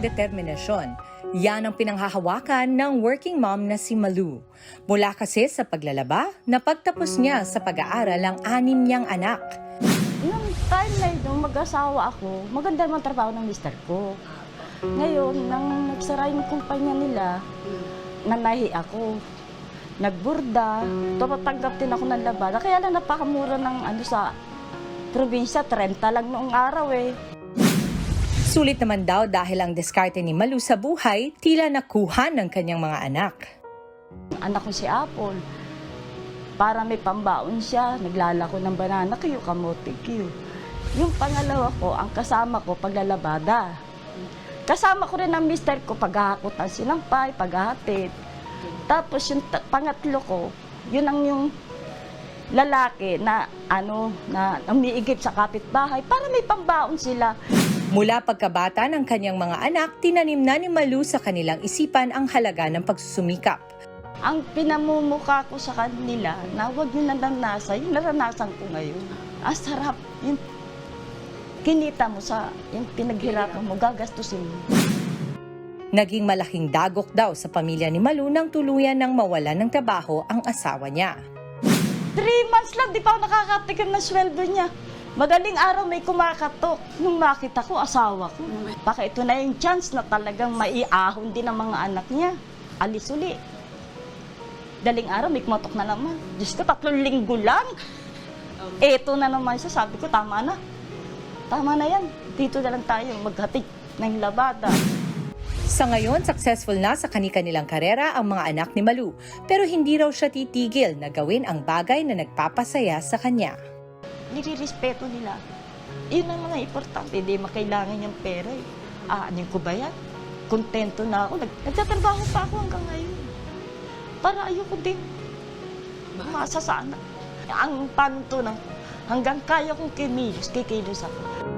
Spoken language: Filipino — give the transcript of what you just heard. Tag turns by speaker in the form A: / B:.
A: determinasyon. Yan ang pinanghahawakan ng working mom na si Malu. Mula kasi sa paglalaba, napagtapos niya sa pag-aaral ang anim niyang anak.
B: Nung time na yun, mag-asawa ako, maganda naman trabaho ng mister ko. Ngayon, nang nagsara yung kumpanya nila, nanahi ako. Nagburda, tumatanggap din ako ng labada. Kaya lang napakamura ng ano sa probinsya, 30 lang noong araw eh.
A: Sulit naman daw dahil ang diskarte ni Malu sa buhay tila nakuha ng kanyang mga anak.
B: Anak ko si Apple, para may pambaon siya, naglalako ng banana, kayo kamote, kayo. Yung pangalawa ko, ang kasama ko, paglalabada. Kasama ko rin ang mister ko, paghahakot ng sinampay, paghahatid. Tapos yung pangatlo ko, yun ang yung lalaki na ano na umiigip sa kapitbahay para may pambaon sila.
A: Mula pagkabata ng kanyang mga anak, tinanim na ni Malu sa kanilang isipan ang halaga ng pagsusumikap.
B: Ang pinamumuka ko sa kanila na huwag nyo naranasan, yung naranasan ko ngayon. Ang sarap. Yung kinita mo sa, yung pinaghirapan mo, gagastusin mo.
A: Naging malaking dagok daw sa pamilya ni Malu nang tuluyan ng mawalan ng trabaho ang asawa niya.
B: Three months lang, di pa ako nakakatikim ng sweldo niya. Madaling araw may kumakatok. Nung makita ko, asawa ko. Baka ito na yung chance na talagang maiahon din ang mga anak niya. Alis uli. Daling araw may kumatok na naman. Diyos ko, tatlong linggo lang. Eto na naman siya. Sabi ko, tama na. Tama na yan. Dito na lang tayo maghatid ng labada.
A: Sa ngayon, successful na sa kani-kanilang karera ang mga anak ni Malu, pero hindi raw siya titigil na gawin ang bagay na nagpapasaya sa kanya.
B: Nilirespeto nila. Yun ang mga importante, hindi makailangan yung pera eh. Aanin ko ba yan? Kontento na ako. Nag nagtatrabaho pa ako hanggang ngayon. Para ayoko din. Umasa sana. Ang panto ng hanggang kaya kong kimilos, kikilos ako.